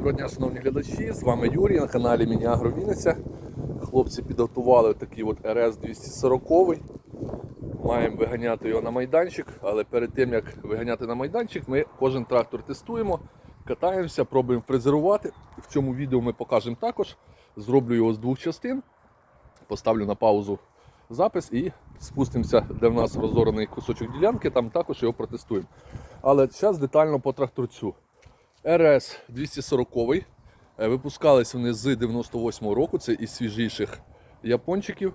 Доброго дня, шановні глядачі. З вами Юрій на каналі Міні-Агро Вінниця. Хлопці підготували такий от РС 240 Маємо виганяти його на майданчик, але перед тим як виганяти на майданчик, ми кожен трактор тестуємо, катаємося, пробуємо фрезерувати. В цьому відео ми покажемо також. Зроблю його з двох частин. Поставлю на паузу запис і спустимося, де в нас розорений кусочок ділянки, там також його протестуємо. Але зараз детально по тракторцю. РС 240 Е, Випускались вони з 98 року, це із свіжіших япончиків.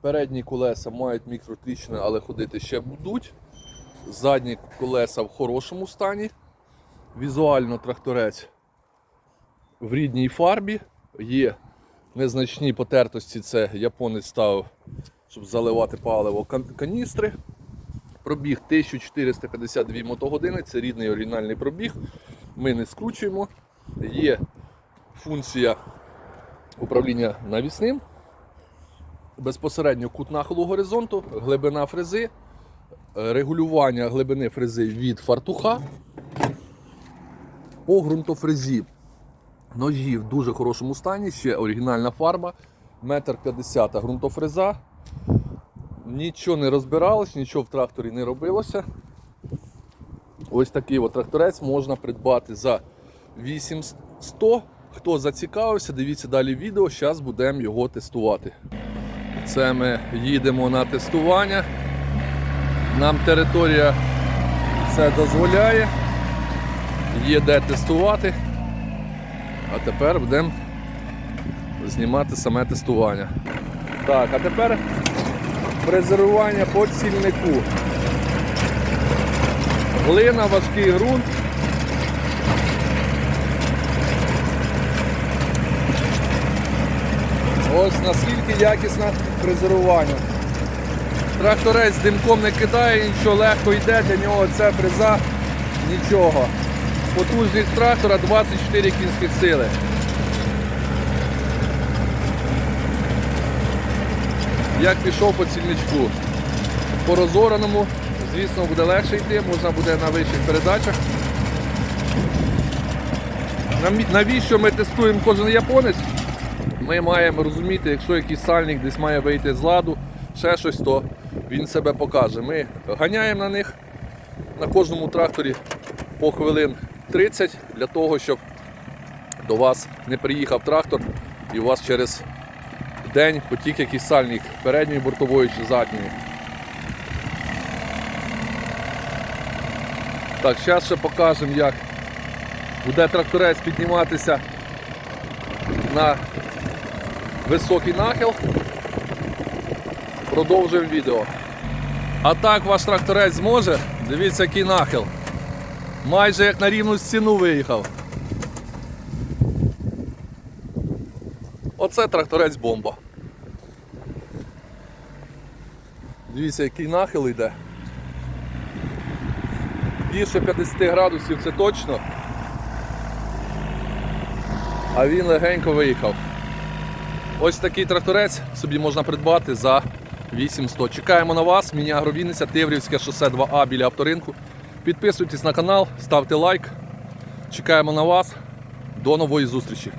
Передні колеса мають мікротрічне, але ходити ще будуть. Задні колеса в хорошому стані. Візуально тракторець в рідній фарбі. Є незначні потертості, це японець ставив, щоб заливати паливо каністри. Пробіг 1452 мотогодини, це рідний оригінальний пробіг. Ми не скручуємо. Є функція управління навісним. Безпосередньо кут нахилу горизонту, глибина фрези, е, регулювання глибини фрези від фартуха. По ґрунтофрезі ножі в дуже хорошому стані, ще оригінальна фарба, 1,50 м ґрунтофреза. Нічого не розбиралось, нічого в тракторі не робилося. Ось такий от тракторець можна придбати за 8100. Хто зацікавився, дивіться далі відео, зараз будемо його тестувати. Це ми їдемо на тестування. Нам територія це дозволяє. Є де тестувати. А тепер будемо знімати саме тестування. Так, а тепер фрезерування по цільнику. Глина, важкий ґрунт. Ось наскільки якісне фрезерування. Тракторець з димком не кидає, нічого легко йде, для нього це фреза нічого. Потужність трактора 24 кінських сили. Як пішов по цільничку. По розораному, звісно, буде легше йти, можна буде на вищих передачах. Навіщо ми тестуємо кожен японець? Ми маємо розуміти, якщо якийсь сальник десь має вийти з ладу, ще щось, то він себе покаже. Ми ганяємо на них на кожному тракторі по хвилин 30 для того, щоб до вас не приїхав трактор і у вас через день потік якийсь сальник передньої бортової чи задньої. Так, зараз ще покажемо, як буде тракторець підніматися на високий нахил. Продовжуємо відео. А так ваш тракторець зможе. Дивіться, який нахил. Майже як на рівну стіну виїхав. Оце тракторець бомба. Дивіться, який нахил йде. Більше 50 градусів це точно. А він легенько виїхав. Ось такий тракторець собі можна придбати за 800. Чекаємо на вас. Міні Агровінниця, Тиврівське шосе 2А біля авторинку. Підписуйтесь на канал, ставте лайк. Чекаємо на вас. До нової зустрічі.